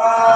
Bye.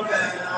வாழ்க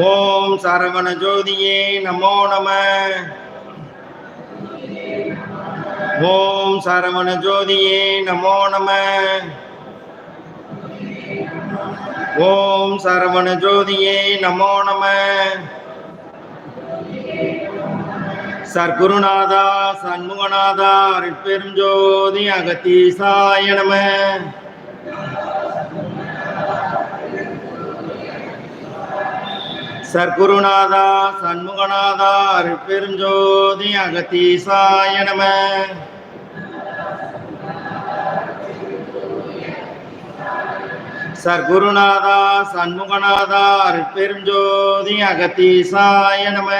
ஓம் சரவண ஜோதியே நமோ நம. ஓம் சரவண ஜோதியே நமோ நம. ஓம் சரவண ஜோதியே நமோ நம. சர்க்குருநாதா சண்முகநாதா அருட்பெரும் ஜோதி அகத்தீசாய நம. சர்க்குருநாதா சண்முகநாதா அருப்பெருஞ்சோதி அகத்தீசாய நம. சர்க்குருநாதா சண்முகநாதா அருப்பெருஞ்சோதி அகத்தீசாய நம.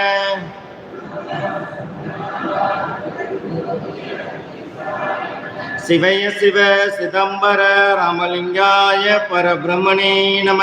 சிவய சிவ சிதம்பர ராமலிங்காய பரபிரமணே நம.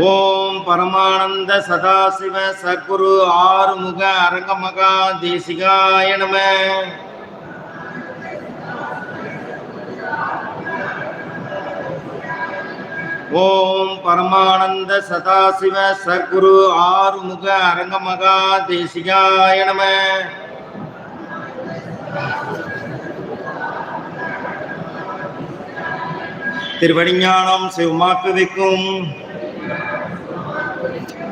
ஓம் பரமானந்த சதாசிவ சர்க்குரு ஆறுமுக அரங்கமகா தேசிகாய நம. ஓம் பரமானந்த சதாசிவ சர்க்குரு ஆறுமுக அரங்கமகா தேசிகாய நம. திருவடிஞானம் சிவமாக்கு வைக்கும்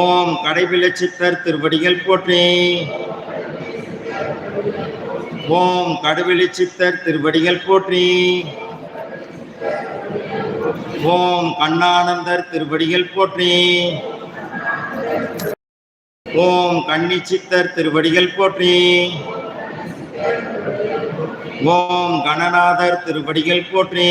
ஓம் கடைபிலை சித்தர் திருவடிகள் போற்றி. ஓம் கடுவெளி சித்தர் திருவடிகள் போற்றி. ஓம் கண்ணானந்தர் திருவடிகள் போற்றி. ஓம் கண்ணி சித்தர் திருவடிகள் போற்றி. ஓம் கணநாதர் திருவடிகள் போற்றி.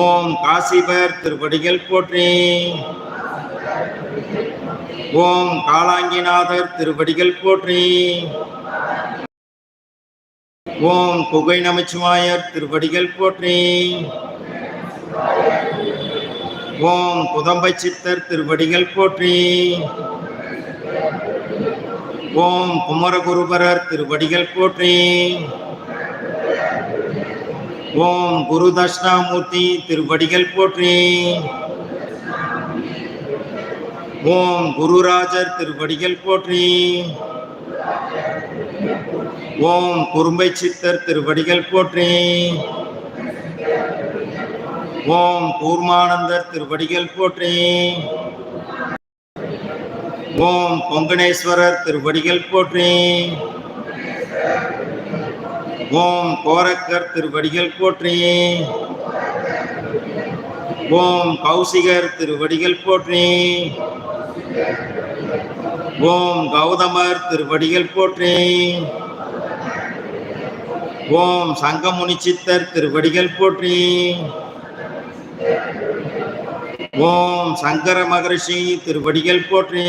ஓம் காசிபர் திருவடிகள் போற்றி. ஓம் காளாங்கிநாதர் திருவடிகள் போற்றி. ஓம் குகை நமச்சிவாயர் திருவடிகள் போற்றி. ஓம் குதம்பை சித்தர் திருவடிகள் போற்றி. ஓம் குமரகுருபரர் திருவடிகள் போற்றி. ஓம் குரு தட்சிணாமூர்த்தி திருவடிகள் போற்றி. ஓம் குருராஜர் திருவடிகள் போற்றி. ஓம் குறும்பை சித்தர் திருவடிகள் போற்றி. ஓம் கூர்மானந்தர் திருவடிகள் போற்றி. ஓம் பொங்கனேஸ்வரர் திருவடிகள் போற்றி. ஓம் கோரக்கர் திருவடிகள் போற்றி. ஓம் கௌசிகர் திருவடிகள் போற்றி. ஓம் கௌதமர் திருவடிகள் போற்றி. ஓம் சங்கமுனி சித்தர் திருவடிகள் போற்றி. ஓம் சங்கர மகரிஷி திருவடிகள் போற்றி.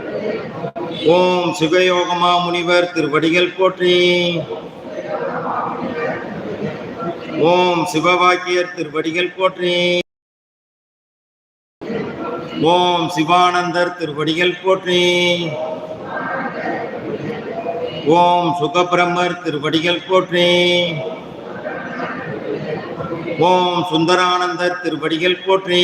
ஓம் சுகயோகமா முனிவர் திருவடிகள் போற்றி. ஓம் சிவவாக்கியர் திருவடிகள் போற்றி. ஓம் சிவானந்தர் திருவடிகள் போற்றி. ஓம் சுகபிரமர் திருவடிகள் போற்றி. ஓம் சுந்தரானந்தர் திருவடிகள் போற்றி.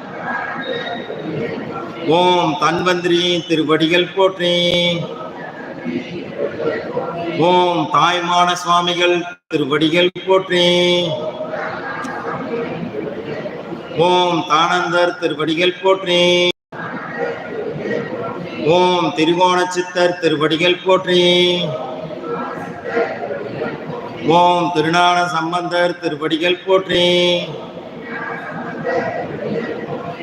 ஓம் தன்வந்திரி திருவடிகள் போற்றி. ஓம் தாய்மான சுவாமிகள் திருவடிகள் போற்றி. ஓம் தானந்தர் திருவடிகள் போற்றி. ஓம் திருவோண சித்தர் திருவடிகள் போற்றி. ஓம் திருநான சம்பந்தர் திருவடிகள் போற்றி.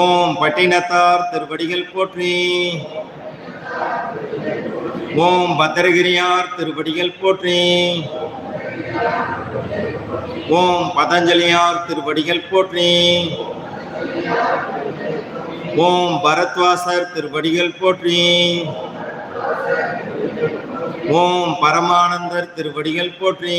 ஓம் பட்டினத்தார் திருவடிகள் போற்றி. ஓம் பத்திரகிரியார் திருவடிகள் போற்றி. ஓம் பதஞ்சலியார் திருவடிகள் போற்றி. ஓம் பரத்வாசர் திருவடிகள் போற்றி. ஓம் பரமானந்தர் திருவடிகள் போற்றி.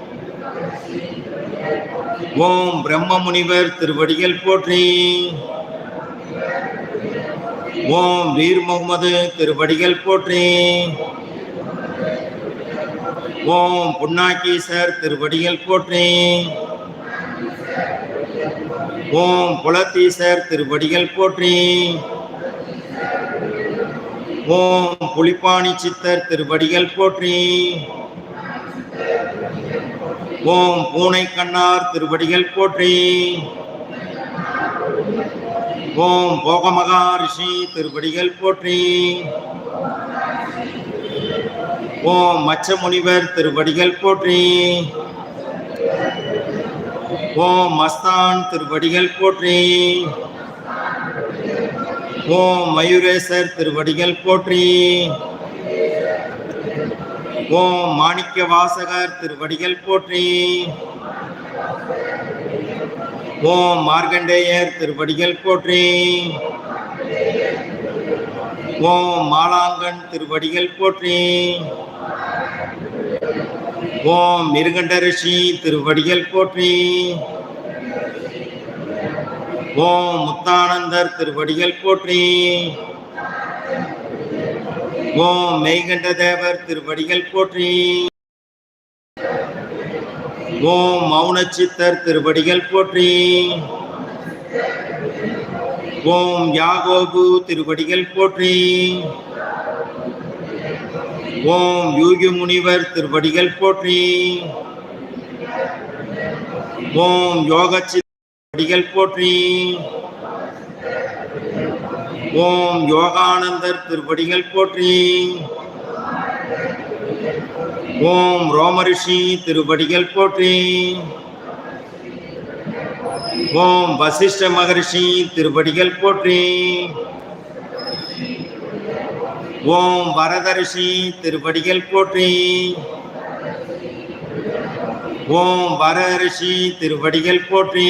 ஓம் பிரம்ம முனிவர் திருவடிகள் போற்றி. ஓம் வீர் முகமது திருவடிகள் போற்றி. ஓம் புன்னாக்கீசர் திருவடிகள் போற்றி. ஓம் புலத்தீசர் திருவடிகள் போற்றி. ஓம் புலிப்பாணி சித்தர் திருவடிகள் போற்றி. ஓம் பூனை கண்ணார் திருவடிகள் போற்றி. ஓம் போகமகா ரிஷி திருவடிகள் போற்றி. ஓம் மச்ச முனிவர் திருவடிகள் போற்றி. ஓம் மஸ்தான் திருவடிகள் போற்றி. ஓம் மயூரேசர் திருவடிகள் போற்றி. ஓம் மாணிக்க வாசகர் திருவடிகள் போற்றி. ஓம் மார்கண்டேயர் திருவடிகள் போற்றி. ஓம் மாலாங்கன் திருவடிகள் போற்றி. ஓம் மிருகண்ட ரிஷி திருவடிகள் போற்றி. ஓம் முத்தானந்தர் திருவடிகள் போற்றி. ஓம் மெய்கண்ட தேவர் திருவடிகள் போற்றி. ஓம் மௌனச்சித்தர் திருவடிகள் போற்றி. ஓம் யாகோபு திருவடிகள் போற்றி. ஓம் யூகி முனிவர் திருவடிகள் போற்றி. ஓம் யோகச்சித்தடிகள் போற்றி. ஓம் யோகானந்தர் திருப்படிகள் போற்றி. ஓம் ரோமரிஷி திருப்படிகள் போற்றி. ஓம் வசிஷ்ட மகரிஷி திருப்படிகள் போற்றி. ஓம் வரதரிஷி திருப்படிகள் போற்றி. ஓம் வரரிஷி திருப்படிகள் போற்றி.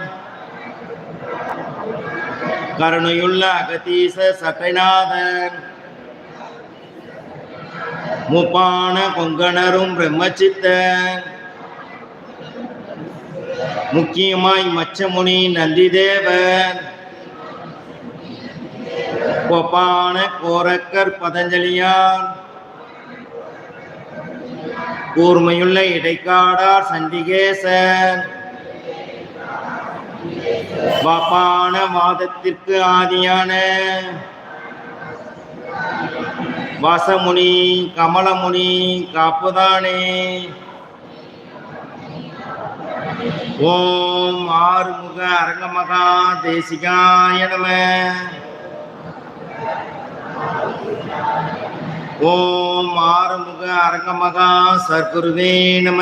கருணையுள்ள அகதீச சட்டைநாதன் முப்பான கொங்கணரும் பிரம்மச்சித்தன். முக்கியமாய் மச்சமுனி நந்திதேவன். கொப்பான கோரக்கர் பதஞ்சலியான். கூர்மையுள்ள இடைக்காடார் சண்டிகேசன். வாப்பான வாதத்திற்கு ஆதியான வாசமுனி கமலமுனி காப்புதானே. ஓம் ஆறுமுக அரங்கமகா தேசிகாய நம. ஓம் ஆறுமுக அரங்கமகா சர்க்குருவே நம.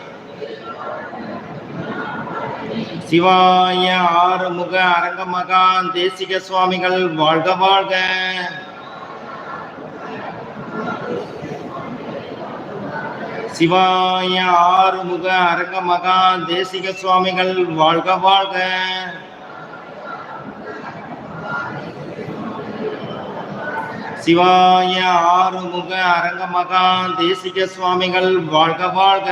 சிவாய ஆறுமுக அரங்கமகான் தேசிக சுவாமிகள் வாழ்க வாழ்க. சிவாய ஆறுமுக அரங்கமகான் தேசிக சுவாமிகள் வாழ்க வாழ்க. சிவாய ஆறுமுக அரங்கமகான் தேசிக சுவாமிகள் வாழ்க வாழ்க.